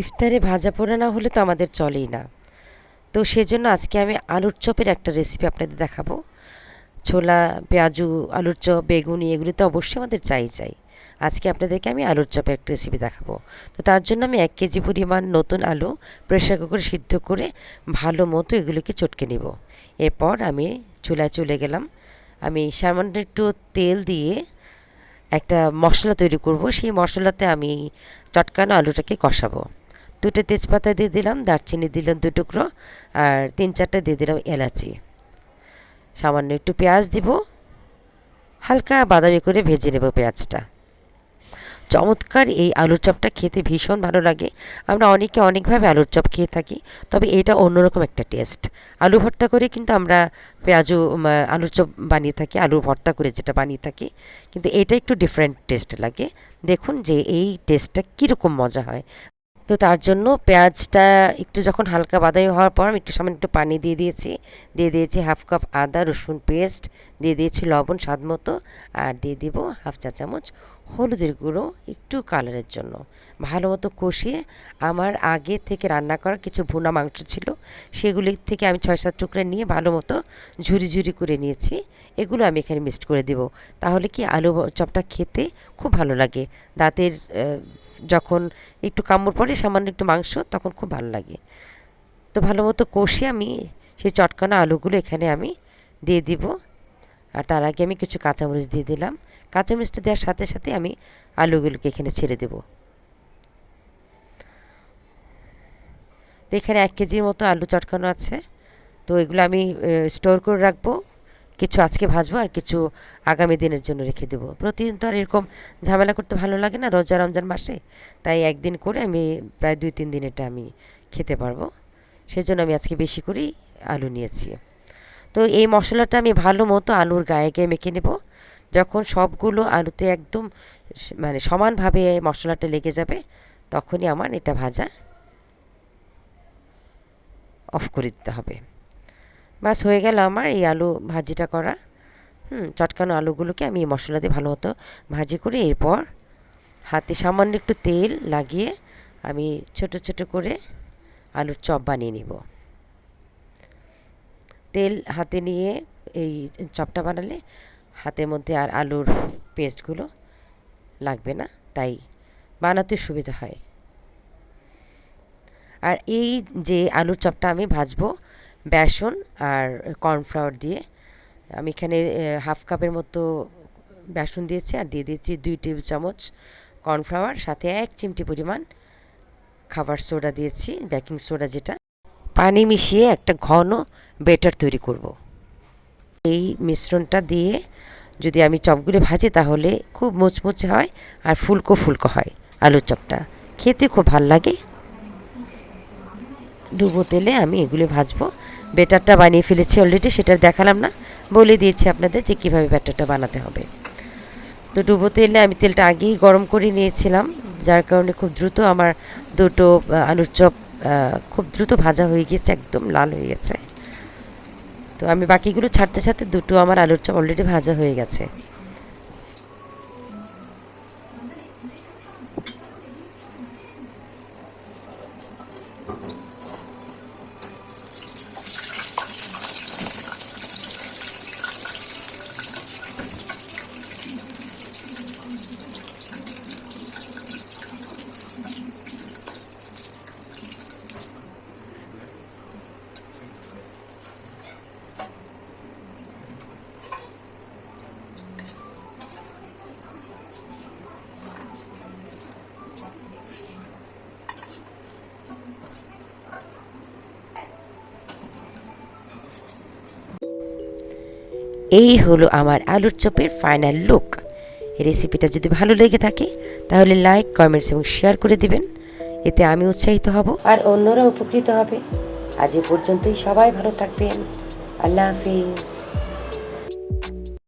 ইফতারে ভাজা পোড়া না হলে তো আমাদের চলেই না। তো সেজন্য আজকে আমি আলুর চপের একটা রেসিপি আপনাদের দেখাবো। ছোলা, পেঁয়াজু, আলুর চপ, বেগুনি এগুলো তো অবশ্যই আমাদের চাই চাই। আজকে আপনাদেরকে আমি আলুর চপের একটা রেসিপি দেখাবো। তো তার জন্য আমি এক কেজি পরিমাণ নতুন আলু প্রেশার কুকারে সিদ্ধ করে ভালো মতো এগুলোকে চটকে নিব। এরপর আমি চুলায় চলে গেলাম। আমি সামান্য একটু তেল দিয়ে একটা মশলা তৈরি করব। সেই মশলাতে আমি চটকানো আলুটাকে কষাবো। দুটো তেজপাতা দিয়ে দিলাম, দারচিনি দিলাম দু টুকরো, আর তিন চারটে দিয়ে দিলাম এলাচি। সামান্য একটু পেঁয়াজ দিব, হালকা বাদামি করে ভেজে নেব পেঁয়াজটা। চমৎকার এই আলুর চপটা খেতে ভীষণ ভালো লাগে। আমরা অনেকে অনেকভাবে আলুর চপ খেয়ে থাকি, তবে এটা অন্যরকম একটা টেস্ট। আলু ভর্তা করে কিন্তু আমরা পেঁয়াজু আলুর চপ বানিয়ে থাকি আলু ভর্তা করে যেটা বানিয়ে থাকি, কিন্তু এটা একটু ডিফারেন্ট টেস্ট লাগে। দেখুন যে এই টেস্টটা কীরকম মজা হয়। তো তার জন্য পেঁয়াজটা একটু যখন হালকা বাদামি হওয়ার পর আমি একটু সামান্য একটু পানি দিয়ে দিয়েছি। দিয়ে দিয়েছি হাফ কাপ আদা, রসুন পেস্ট, দিয়ে দিয়েছি লবণ স্বাদ মতো আর দিয়ে দিব হাফ চা চামচ হলুদের গুঁড়ো একটু কালারের জন্য। ভালো মতো কষিয়ে আমার আগে থেকে রান্না করা কিছু ভুনা মাংস ছিল সেগুলি থেকে আমি ছয় সাত টুকরা নিয়ে ভালো মতো ঝুরি ঝুরি করে নিয়েছি। এগুলো আমি এখানে মিক্সড করে দেব। তাহলে কি আলু চপটা খেতে খুব ভালো লাগে। দাঁতের যখন একটু কামড় পড়ে, সামান্য একটু মাংস, তখন খুব ভালো লাগে। তো ভালো মতো কষে আমি সেই চটকানো আলুগুলো এখানে আমি দিয়ে দিব। আর তার আগে আমি কিছু কাঁচামরিচ দিয়ে দিলাম। কাঁচামরিচটা দেওয়ার সাথে সাথে আমি আলুগুলোকে এখানে ছেড়ে দেব। তো এখানে এক কেজির মতো আলু চটকানো আছে। তো এগুলো আমি স্টোর করে রাখব। কিছু আজকে ভাজবো আর কিছু আগামী দিনের জন্য রেখে দেবো। প্রতিদিন তো আর এরকম ঝামেলা করতে ভালো লাগে না রোজা রমজান মাসে, তাই একদিন করে আমি প্রায় দুই তিন দিন এটা আমি খেতে পারব। সেজন্য আমি আজকে বেশি করেই আলু নিয়েছি। তো এই মশলাটা আমি ভালো মতো আলুর গায়ে গায়ে মেখে নেব। যখন সবগুলো আলুতে একদম মানে সমানভাবে মশলাটা লেগে যাবে, তখনই আমার এটা ভাজা অফ করে দিতে হবে। বাস হয়ে গেল আমার এই আলু ভাজিটা করা। হুম, চটকানো আলুগুলোকে আমি মশলা দিয়ে ভালো মতো ভাজি করে এরপর হাতে সামান্য একটু তেল লাগিয়ে আমি ছোট ছোট করে আলুর চপ বানিয়ে নিব। তেল হাতে নিয়ে এই চপটা বানালে হাতের মধ্যে আর আলুর পেস্টগুলো লাগবে না, তাই বানাতে সুবিধা হয়। আর এই যে আলুর চপটা আমি ভাজবো বেসন আর কর্নফ্লাওয়ার দিয়ে। আমি এখানে হাফ কাপের মতো বেসন দিয়েছি আর দিয়ে দিয়েছি দুই টেবিল চামচ কর্নফ্লাওয়ার, সাথে এক চিমটি পরিমাণ খাবার সোডা দিয়েছি, বেকিং সোডা যেটা। পানি মিশিয়ে একটা ঘন বেটার তৈরি করব। এই মিশ্রণটা দিয়ে যদি আমি চপগুলো ভাজি তাহলে খুব মুচমুচে হয় আর ফুলকো ফুলকো হয় আলুর চপটা। খেতে খুব ভালো লাগে। ডুবো তেলে আমি এগুলো ভাজবো। বেটারটা বানিয়ে ফেলেছি অলরেডি সেটা দেখালাম না। বলে দিয়েছি আপনাদের যে কীভাবে ব্যাটারটা বানাতে হবে। তো ডুবো তেলে আমি তেলটা আগেই গরম করে নিয়েছিলাম, যার কারণে খুব দ্রুত আমার দুটো আলুর চপ খুব দ্রুত ভাজা হয়ে গিয়েছে, একদম লাল হয়ে গেছে। তো আমি বাকিগুলো ছাড়তে ছাড়তে দুটো আমার আলুর চপ অলরেডি ভাজা হয়ে গেছে। এই হলো আমার আলুর চপের ফাইনাল লুক রেসিপিটা যদি ভালো লেগে থাকে, তাহলে লাইক কমেন্টস এবং শেয়ার করে দিবেন। এতে আমি উৎসাহিত হব। আর অন্যরা উপকৃত হবে। আজ এ পর্যন্তই সবাই ভালো থাকবেন। আল্লাহ হাফিজ।